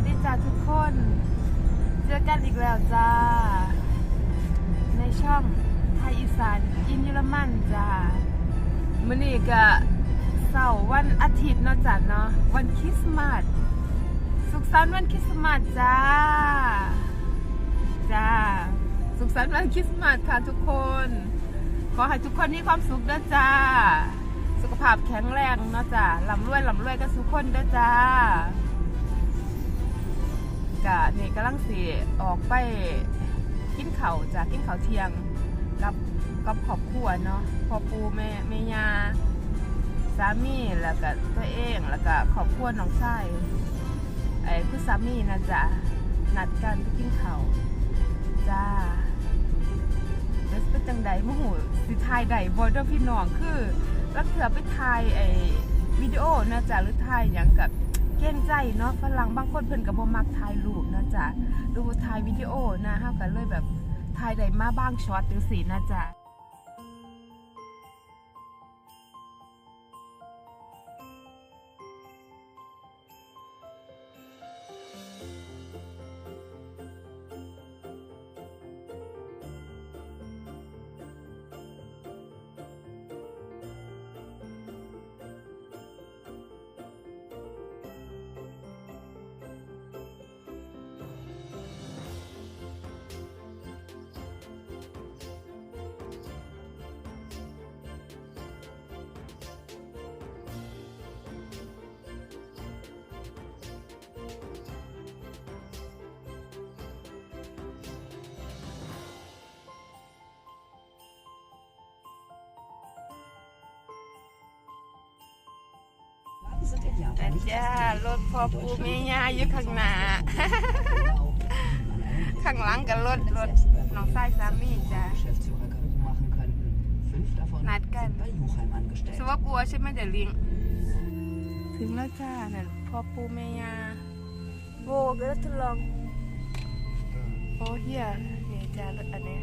วัสดีจ้าทุกคน เจอกันอีกแล้วจ้า ในช่องไทยอีสานอินเยอรมันจ้ามื้อนี้ก็เสาร์วันอาทิตย์เนาะจ้ะเนาะวันคริสต์มาสสุขสันต์วันคริสต์มาสจ้า จ้า สุขสันต์วันคริสต์มาสค่ะทุกคน ขอให้ทุกคนมีความสุขเด้อจ้า สุขภาพแข็งแรงเนาะจ้าลำรวยลำรวยกันทุกคนเด้อจ้า กะนี่กำลังสิออกไปกินเขาจากินเขาเทียงกับกับครอบครัวเนาะพ่อปูแม่แม่ยาสามีแล้วก็ตัวเองแล้วก็ครอบครัวน้องชายไอ้คือสามีนะจ๊ะนัดกันไปกินเขาจ้าแล้วเป็นจังใดมโหสิถ่ายใดบ่เด้อพี่น้องคือลักเถือไปถ่ายไอ้วิดีโอนะจ๊ะหรือถ่ายหยังกับ เก่งใจเนาะฝรั่งบางคนเพิ่นกับ่มักถ่ายรูปนะจ๊ะดูถ่ายวิดีโอนะเฮาก็เลยแบบถ่ายได้มาบ้างช็อตจังซี่นะจ๊ะ แต่จ้ารถพ่อปู่แม่ย่าอยู่ข้างหน้า ข้างหลังกับรถรถน้องชายสามีจ้ะ Geschäftsführerkarten machen könnten. Fünf davon Neidgeil. sind bei Juchheim ส angestellt. ว่ากลัวใช่ไหมเดี๋ยวลิง ถึงแล้วจ้านั่นพ่อปู่แม่ย่าโบก็ทดลองโอ้เฮียเนี่ยจ้ารถอันเนี้ย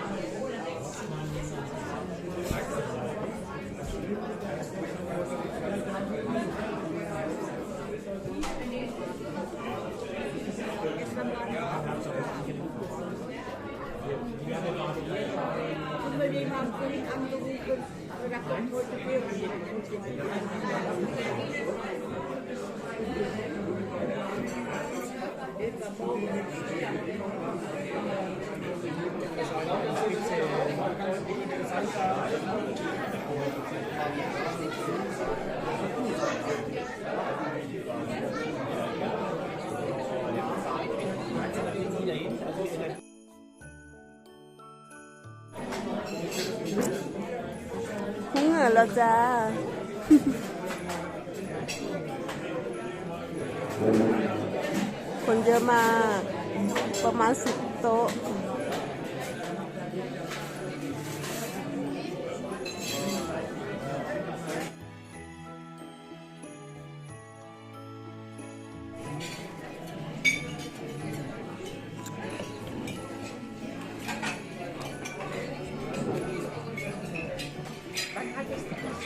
Như vậy, chúng ta sẽ ich Thank you. Bier เหงื่อแล้วจ้าคนเยอะมาก ประมาณสิบโต๊ะ ก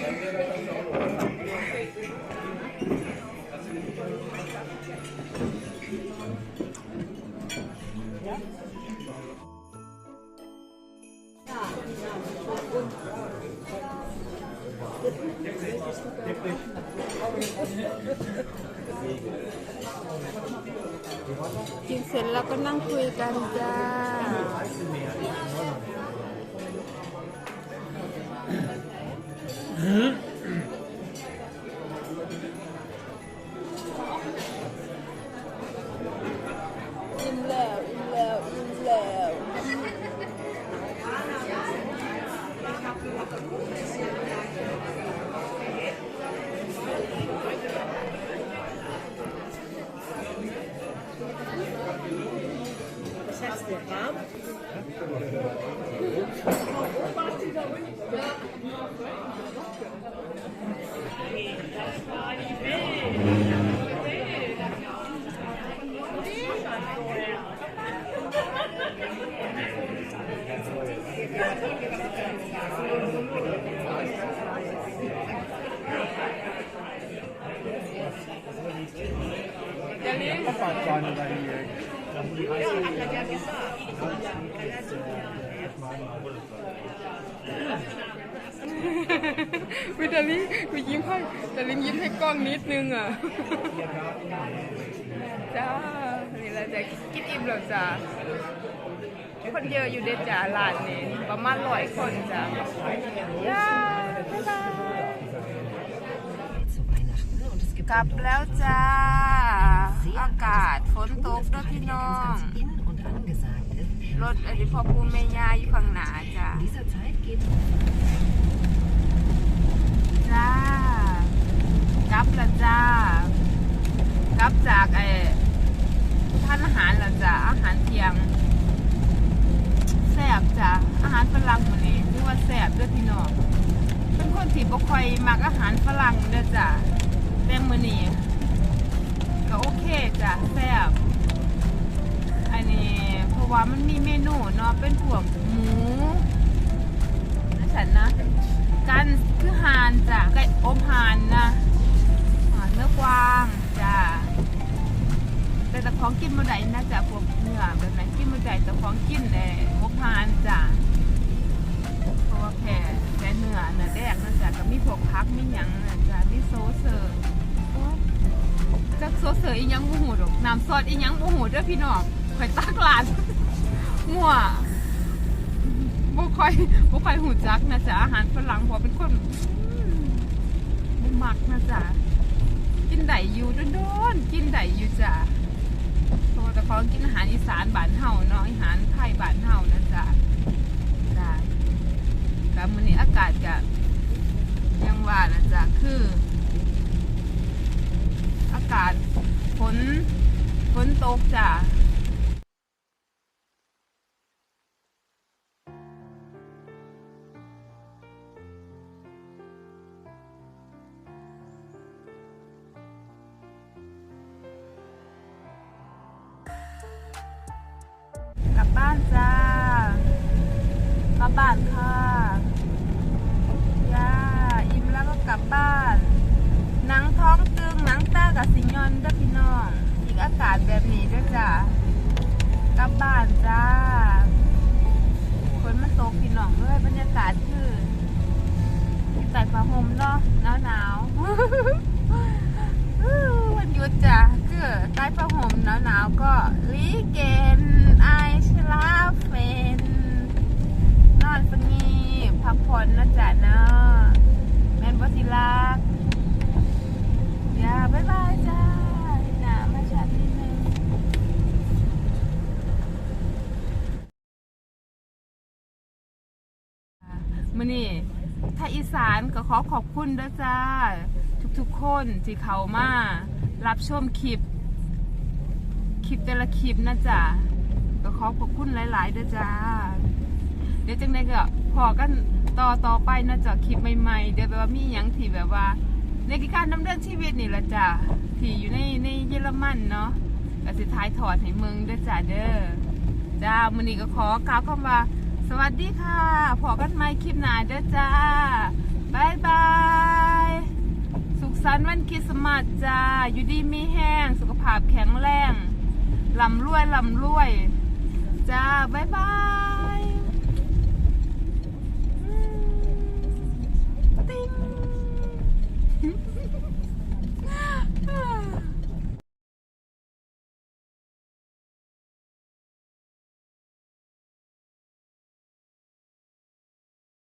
ินเสร็จแล้วก็นั่งคุยกันจ้า อิ่มแล้ว อิ่มแล้ว อิ่มแล้ว Was heißt der Raum? อย่าลืมวิตาลิวิยิ้มให้แต่ลิมยิ้มให้กล้องนิดนึงอะ จ้า นี่เราจะกินอิ่มแล้วจ้าคนเยอะอยู่เด็ดจ้าร้านนี้ประมาณร้อยคนจ้าจ้าบ๊ายบาย Zu Weihnachten. Und es gibt กลับแล้วจ้า พี่น้อง ganz in und angesagt ist. รถอดีพ่อปูแม่ยาอยู่ข้างหน้าจ้า In dieser Zeit geht จ้ากลับแล้วจ้ากลับจากไอ้ท่านอาหารแล้วจ้าอาหารเที่ยงแซ่บจ้าอาหารฝรั่งมื้อนี้ถือว่าแซ่บเด้วยพี่น้องเป็นคนที่บ่ค่อยมักอาหารฝรั่งเด้อจ้าแต่มื้อนี้ก็โอเคจ้าแซ่บ อันนี้เพราะว่ามันมีเมนูเนาะเป็นพวกหมูนะฉันนะกันคือหานจ้ะไก่อบหานนะหานเนื้อกวางจ้ะแต่แต่ของกินมาได้นะจ้ะพวกเนื้อแบบไหนกินมาได้แต่ของกินเลยอบหานจ้ะเพราะว่าแค่แต่เนื้อเนื้อแดงนะจ้ะก็มีพวกพักมีหยังนะจ้ะมีโซเซอร์จักโซเซอร์อีหยังบ่หูดอกน้ำซอสอีหยังบ่หูเด้อพี่น้อง ข่อยตักหลานมั่วบ่ค่อยบ่ค่อยหูจักนะจ๊ะอาหารฝรั่งเพอเป็นคนมบ่มักนะจ๊ะกินไดอยู่โดนๆกินไดอยู่จ้ะเพราะแต่เขากินอาหารอีสานบ้านเฮาเนาะอาหารไทยบ้านเฮานะจ๊ะจ้ะแต่มื้อนี้อากาศก็ยังว่านะจ๊ะคือ อากาศฝนฝนตกจ้ะ บ้านจ้ากลับบ้านค่ะย่าอิ่มแล้วก็กลับบ้าน หนังท้องตึงหนังตากับสิยอนด้อพี่น้อง อีกอากาศแบบนี้ด้วยจ้ากลับบ้านจ้าฝนมันตกพี่น้องด้วยบรรยากาศคือใส่ผ้าห่มเนาะหนาวหนาววันหยุดจ้ะคือใต้ผ้าห่มหนาวหนาวก็ลีเกนไอ ลาเฟน นอนสงีพักผ่อนนะจ๊ะเนาะแมนบอสิลากอย่าบ๊ายบายจ้าหนามาชัดนิดนึงมื่อนี้ถ้าอีสานก็ขอขอบคุณด้วยจ้า ทุกๆคนที่เขามา รับชมคลิป คลิปแต่ละคลิปนะจ๊ะ ก็ขอขอบคุณหลายๆด้วยจ้า เดี๋ยวจังไดก็พอกันต่อต่อไปนะจ๊ะคลิปใหม่ๆ เดี๋ยวแบบว่ามีหยังที่แบบว่า ในการดำเนินชีวิตนี่ละจ้ะที่อยู่ในในเยอรมันเนาะก็สิท้ายถอดให้มึงเด้อจ้าเด้อจ้ามือนี้ก็ขอกล่าวคำว่า สวัสดีค่ะพอกันใหม่คลิปหน้าเด้อจ้าบายบาย สุขสันต์วันคริสต์มาสจ้า อยู่ดีมีแห้ง สุขภาพแข็งแรงลำรวยลำรวย จ้า บ๊ายบาย